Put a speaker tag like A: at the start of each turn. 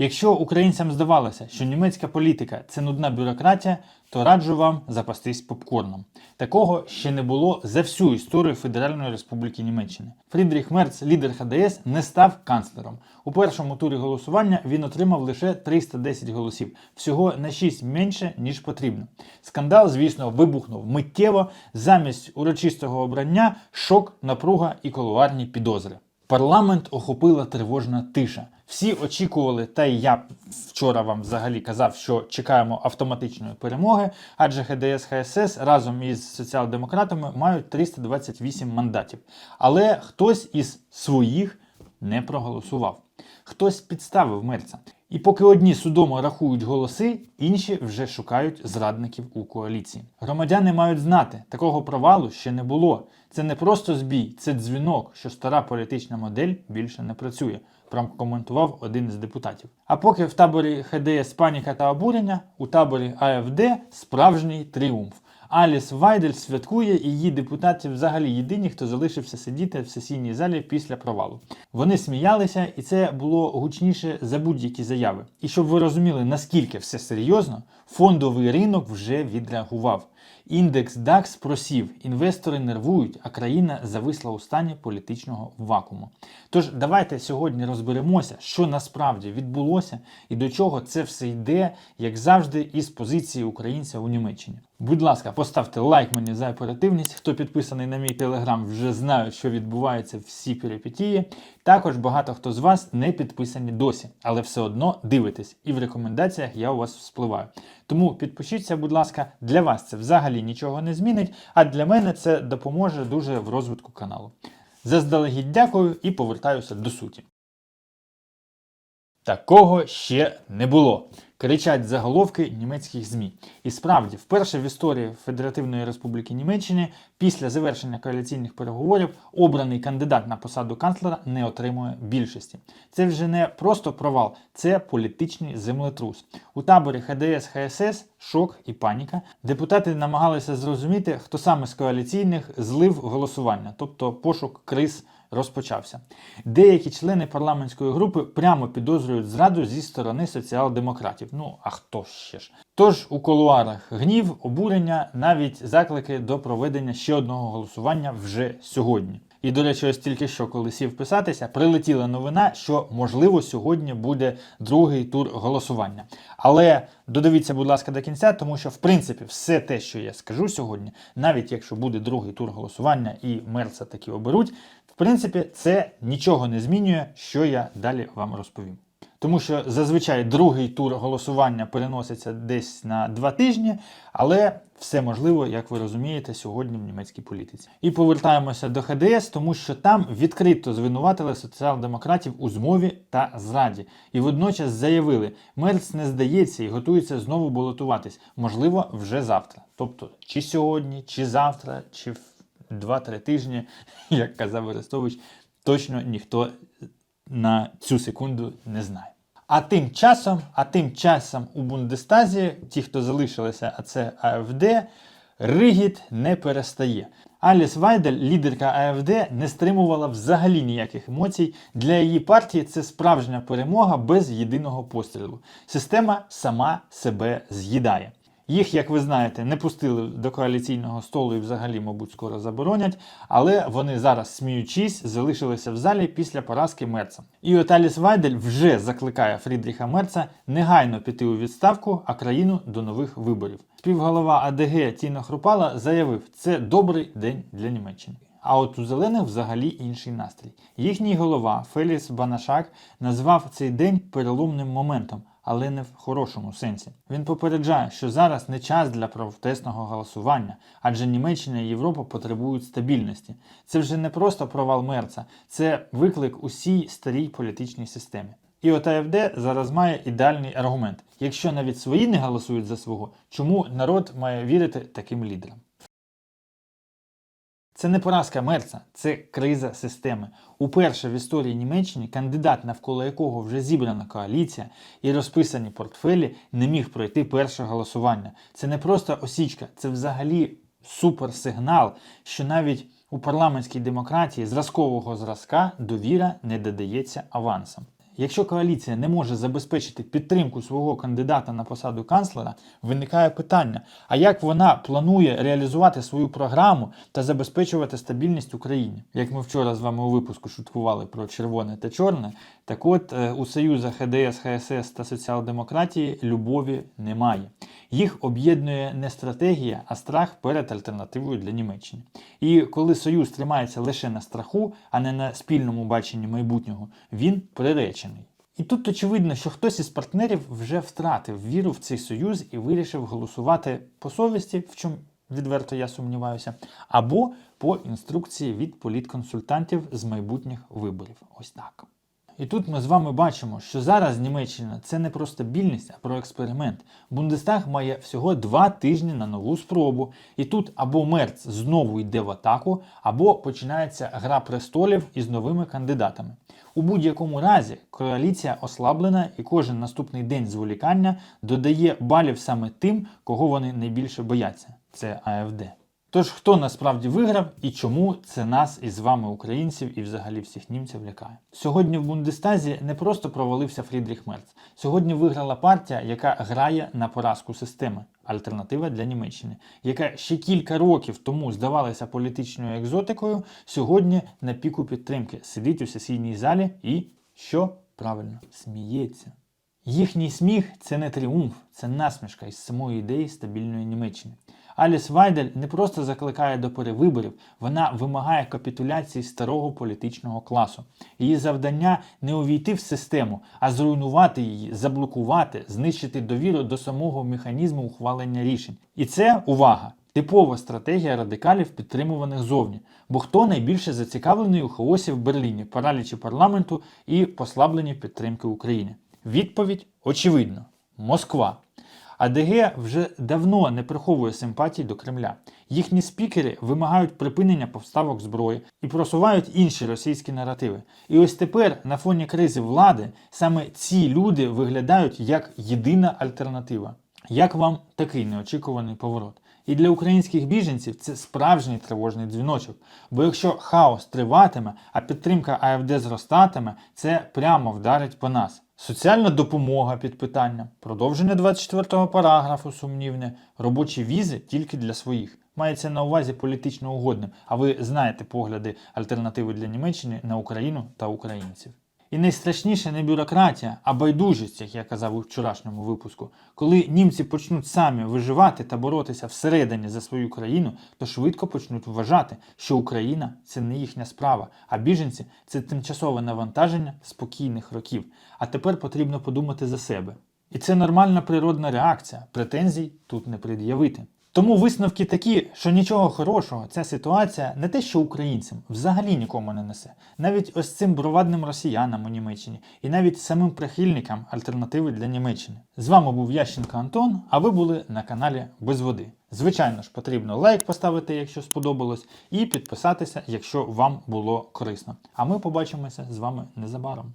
A: Якщо українцям здавалося, що німецька політика це нудна бюрократія, то раджу вам запастись попкорном. Такого ще не було за всю історію Федеральної Республіки Німеччини. Фрідріх Мерц, лідер ХДС, не став канцлером. У першому турі голосування він отримав лише 310 голосів, всього на 6 менше ніж потрібно. Скандал, звісно, вибухнув миттєво. Замість урочистого обрання шок, напруга і колуарні підозри. Парламент охопила тривожна тиша. Всі очікували, та й я вчора вам взагалі казав, що чекаємо автоматичної перемоги, адже ХДС ХСС разом із соціал-демократами мають 328 мандатів. Але хтось із своїх не проголосував. Хтось підставив мерця. І поки одні судомо рахують голоси, інші вже шукають зрадників у коаліції. Громадяни мають знати, такого провалу ще не було. Це не просто збій, це дзвінок, що стара політична модель більше не працює. Прокоментував один з депутатів. А поки в таборі ХДС паніка та обурення, у таборі АФД справжній тріумф. Аліс Вайдель святкує і її депутати взагалі єдині, хто залишився сидіти в сесійній залі після провалу. Вони сміялися, і це було гучніше за будь-які заяви. І щоб ви розуміли, наскільки все серйозно, фондовий ринок вже відреагував. Індекс DAX просів, інвестори нервують, а країна зависла у стані політичного вакууму. Тож давайте сьогодні розберемося, що насправді відбулося і до чого це все йде, як завжди, із позиції українця у Німеччині. Будь ласка, поставте лайк мені за оперативність. Хто підписаний на мій телеграм, вже знає, що відбуваються всі перипетії. Також багато хто з вас не підписані досі, але все одно дивитесь, і в рекомендаціях я у вас вспливаю. Тому підпишіться, будь ласка, для вас це взагалі нічого не змінить, а для мене це допоможе дуже в розвитку каналу. Заздалегідь дякую і повертаюся до суті. Такого ще не було. Кричать заголовки німецьких ЗМІ. І справді, вперше в історії Федеративної Республіки Німеччини після завершення коаліційних переговорів обраний кандидат на посаду канцлера не отримує більшості. Це вже не просто провал, це політичний землетрус. У таборі ХДС ХСС шок і паніка. Депутати намагалися зрозуміти, хто саме з коаліційних злив голосування, тобто пошук криз розпочався. Деякі члени парламентської групи прямо підозрюють зраду зі сторони соціал-демократів. Ну а хто ще ж? Тож у колуарах гнів, обурення, навіть заклики до проведення ще одного голосування вже сьогодні. І, до речі, ось тільки що, коли сів писатися, прилетіла новина, що можливо сьогодні буде другий тур голосування. Але додивіться, будь ласка, до кінця, тому що в принципі все те, що я скажу сьогодні, навіть якщо буде другий тур голосування і мерца таки оберуть, принципі, це нічого не змінює, що я далі вам розповім. Тому що зазвичай другий тур голосування переноситься десь на два тижні, але все можливо, як ви розумієте, сьогодні в німецькій політиці. І повертаємося до ХДС, тому що там відкрито звинуватили соціал-демократів у змові та зраді. І водночас заявили, Мерц не здається і готується знову балотуватись, можливо, вже завтра. Тобто, чи сьогодні, чи завтра, чи в 2-3 тижні, як казав Арестович, точно ніхто на цю секунду не знає. А тим часом, а тим часом у Бундестазі, ті, хто залишилися, а це АФД, ригіт не перестає. Аліс Вайдель, лідерка АФД, не стримувала взагалі ніяких емоцій. Для її партії це справжня перемога без єдиного пострілу. Система сама себе з'їдає. Їх, як ви знаєте, не пустили до коаліційного столу і взагалі, мабуть, скоро заборонять, але вони зараз, сміючись, залишилися в залі після поразки Мерца. І Оталіс Вайдель вже закликає Фрідріха Мерца негайно піти у відставку, а країну до нових виборів. Співголова АДГ Тіно Хрупала заявив, це добрий день для Німеччини. А от у зелених взагалі інший настрій. Їхній голова Феліс Банашак назвав цей день переломним моментом, але не в хорошому сенсі. Він попереджає, що зараз не час для протестного голосування, адже Німеччина і Європа потребують стабільності. Це вже не просто провал мерца, це виклик усій старій політичній системі. І от АФД зараз має ідеальний аргумент: якщо навіть свої не голосують за свого, чому народ має вірити таким лідерам? Це не поразка Мерца, це криза системи. Уперше в історії Німеччини кандидат, навколо якого вже зібрана коаліція і розписані портфелі, не міг пройти перше голосування. Це не просто осічка, це взагалі суперсигнал, що навіть у парламентській демократії зразкового зразка довіра не додається авансом. Якщо коаліція не може забезпечити підтримку свого кандидата на посаду канцлера, виникає питання: а як вона планує реалізувати свою програму та забезпечувати стабільність Україні? Як ми вчора з вами у випуску шуткували про червоне та чорне, так от е, у союзах ХДС, ХСС та соціал-демократії любові немає. Їх об'єднує не стратегія, а страх перед альтернативою для Німеччини. І коли союз тримається лише на страху, а не на спільному баченні майбутнього, він приречений. І тут очевидно, що хтось із партнерів вже втратив віру в цей союз і вирішив голосувати по совісті, в чому відверто я сумніваюся, або по інструкції від політконсультантів з майбутніх виборів. Ось так. І тут ми з вами бачимо, що зараз Німеччина це не про стабільність, а про експеримент. Бундестаг має всього два тижні на нову спробу. І тут або Мерц знову йде в атаку, або починається гра престолів із новими кандидатами. У будь-якому разі коаліція ослаблена, і кожен наступний день зволікання додає балів саме тим, кого вони найбільше бояться. Це АФД. Тож хто насправді виграв і чому це нас із вами, українців, і взагалі всіх німців лякає? Сьогодні в Бундестазі не просто провалився Фрідріх Мерц. Сьогодні виграла партія, яка грає на поразку системи. Альтернатива для Німеччини, яка ще кілька років тому здавалася політичною екзотикою, сьогодні на піку підтримки сидить у сесійній залі і що правильно сміється. Їхній сміх це не тріумф, це насмішка із самої ідеї стабільної Німеччини. Аліс Вайдель не просто закликає до перевиборів, вона вимагає капітуляції старого політичного класу. Її завдання не увійти в систему, а зруйнувати її, заблокувати, знищити довіру до самого механізму ухвалення рішень. І це увага! Типова стратегія радикалів, підтримуваних зовні. Бо хто найбільше зацікавлений у хаосі в Берліні, паралічі парламенту і послабленні підтримки України? Відповідь очевидно: Москва. АДГ вже давно не приховує симпатій до Кремля. Їхні спікери вимагають припинення поставок зброї і просувають інші російські наративи. І ось тепер, на фоні кризи влади, саме ці люди виглядають як єдина альтернатива. Як вам такий неочікуваний поворот? І для українських біженців це справжній тривожний дзвіночок. Бо якщо хаос триватиме, а підтримка АФД зростатиме, це прямо вдарить по нас. Соціальна допомога під питання, продовження 24-го параграфу сумнівне, робочі візи тільки для своїх. Мається на увазі політично угодним, а ви знаєте погляди альтернативи для Німеччини на Україну та українців. І найстрашніше не бюрократія, а байдужість, як я казав у вчорашньому випуску. Коли німці почнуть самі виживати та боротися всередині за свою країну, то швидко почнуть вважати, що Україна це не їхня справа, а біженці це тимчасове навантаження спокійних років. А тепер потрібно подумати за себе. І це нормальна природна реакція. Претензій тут не пред'явити. Тому висновки такі, що нічого хорошого ця ситуація не те, що українцям взагалі нікому не несе. Навіть ось цим бровадним росіянам у Німеччині і навіть самим прихильникам альтернативи для Німеччини. З вами був Ященко Антон, а ви були на каналі Без Води. Звичайно ж, потрібно лайк поставити, якщо сподобалось, і підписатися, якщо вам було корисно. А ми побачимося з вами незабаром.